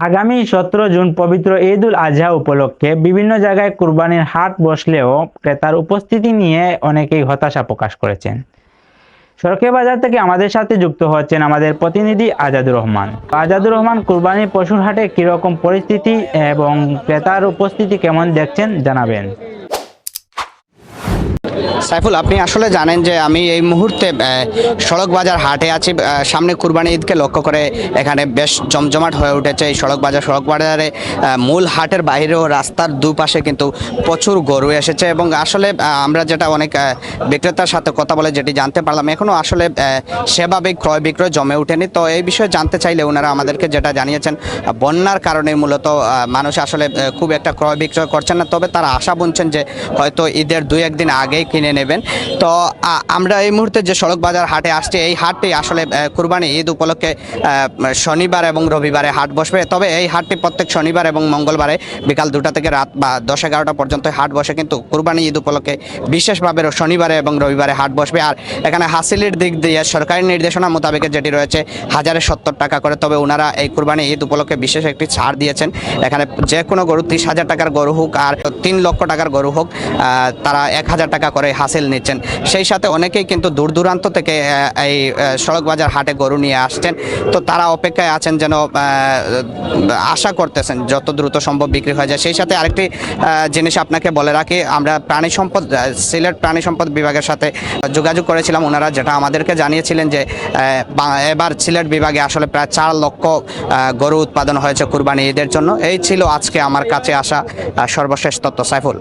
আগামী সতেরো জুন পবিত্র ঈদ উল আজহা উপলক্ষে বিভিন্ন জায়গায় কুরবানির হাট বসলেও ক্রেতার উপস্থিতি নিয়ে অনেকেই হতাশা প্রকাশ করেছেন। সরকে বাজার থেকে আমাদের সাথে যুক্ত হচ্ছেন আমাদের প্রতিনিধি আজাদুর রহমান। আজাদুর রহমান, কুরবানির পশুর হাটে কীরকম পরিস্থিতি এবং ক্রেতার উপস্থিতি কেমন দেখছেন জানাবেন। সাইফুল, আপনি আসলে জানেন যে আমি এই মুহূর্তে সড়ক বাজার হাটে আছি। সামনে কুরবানি ঈদকে লক্ষ্য করে এখানে বেশ জমজমাট হয়ে উঠেছে এই সড়ক বাজার। সড়ক বাজারে মূল হাটের বাইরেও রাস্তার দুপাশে কিন্তু প্রচুর গরু এসেছে এবং আসলে আমরা যেটা অনেক বিক্রেতার সাথে কথা বলে যেটি জানতে পারলাম এখনও আসলে সেভাবে ক্রয় বিক্রয় জমে ওঠেনি। তো এই বিষয়ে জানতে চাইলে ওনারা আমাদেরকে যেটা জানিয়েছেন বন্যার কারণে মূলত মানুষ আসলে খুব একটা ক্রয় বিক্রয় করছেন না। তবে তারা আশা বুনছেন যে হয়তো ঈদের দুই একদিন আগেই কিনে নেবেন। তো আমরা এই মুহূর্তে যে সড়ক বাজার হাটে আসছে, এই হাটটি আসলে কুরবানি ঈদ উপলক্ষে শনিবার এবং রবিবারে হাট বসবে। তবে এই হাটটি প্রত্যেক শনিবার এবং মঙ্গলবারে বিকাল দুটা থেকে রাত, বা দশ এগারোটা পর্যন্ত হাট বসে। কিন্তু কুরবানি ঈদ উপলক্ষে বিশেষভাবে শনিবারে এবং রবিবারে হাট বসবে। আর এখানে হাসিলের দিক দিয়ে সরকারি নির্দেশনা মোতাবেক যেটি রয়েছে, হাজারে সত্তর টাকা করে। তবে ওনারা এই কুরবানি ঈদ উপলক্ষে বিশেষ একটি ছাড় দিয়েছেন। এখানে যে কোনো গরু ত্রিশ হাজার টাকার গরু হোক, আর তিন লক্ষ টাকার গরু হোক তারা এক হাজার টাকা করে হাসিল নিচ্ছেন। সেই সাথে অনেকেই কিন্তু দূর দূরান্ত থেকে এই সড়ক বাজার হাটে গরু নিয়ে আসছেন। তো তারা অপেক্ষায় আছেন যেন আশা করতেছেন যত দ্রুত সম্ভব বিক্রি হয়ে যায়। সেই সাথে আরেকটি জিনিস আপনাকে বলে রাখি, আমরা প্রাণী সম্পদ সিলেট প্রাণী সম্পদ বিভাগের সাথে যোগাযোগ করেছিলাম। ওনারা যেটা আমাদেরকে জানিয়েছিলেন যে এবার সিলেট বিভাগে আসলে প্রায় চার লক্ষ গরু উৎপাদন হয়েছে কুরবানি ঈদের জন্য। এই ছিল আজকে আমার কাছে আসা সর্বশেষ তথ্য সাইফুল।